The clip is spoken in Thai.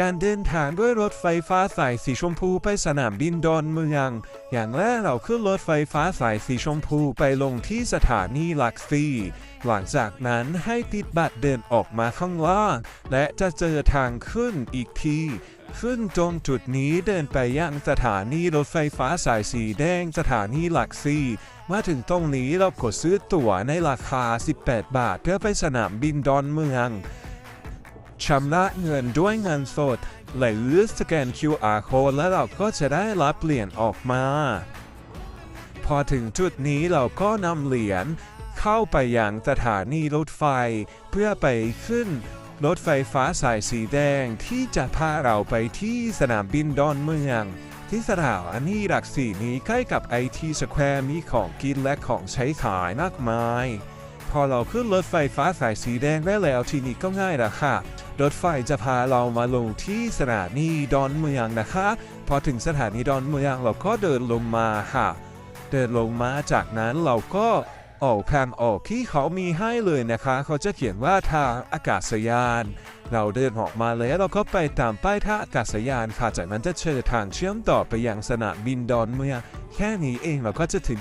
การเดินทางด้วยรถไฟฟ้าสายสีชมพูไปสนามบินดอนเมือง อย่างแรกเราขึ้นรถไฟฟ้าสายสีชมพูไปลงที่สถานีหลักสี่หลังจากนั้นให้ติดบัตรเดินออกมาข้างล่าง และจะเจอทางขึ้นอีกทีขึ้นตรงจุดนี้เดินไปยังสถานีรถไฟฟ้าสายสีแดงสถานีหลักสี่มาถึงตรงนี้เรากดซื้อตั๋วในราคา 18 บาทเพื่อไปสนามบินดอนเมือง ชำระเงินด้วยเงินสด หรือสแกน QR code แล้วเราก็จะได้รับเหรียญออกมา พอถึงจุดนี้เราก็นำเหรียญเข้าไปยังสถานีรถไฟ เพื่อไปขึ้นรถไฟฟ้าสายสีแดงที่จะพาเราไปที่สนามบินดอนเมือง ที่สถานีหลักสี่นี้ใกล้กับไอทีสแควร์มีของกินและของใช้ขายมากมาย พอเราขึ้นรถไฟฟ้าสายสีแดงได้แล้วทีนี้ก็ง่ายล้วค่ะ รถไฟจะพาเรามาลงที่สถานีดอนเมืองนะคะ พอถึงสถานีดอนเมืองเราก็เดินลงมาค่ะ เดินลงมาจากนั้นเราก็ออกทางออกที่เขามีให้เลยนะคะ เขาจะเขียนว่าทางอากาศยาน เราเดินออกมาแล้วเราก็ไปตามป้ายท่าอากาศยานค่ะจากนั้นจะเจอทางเชื่อมต่อไปยังสนามบินดอนเมืองแค่นี้เองเราก็จะถึง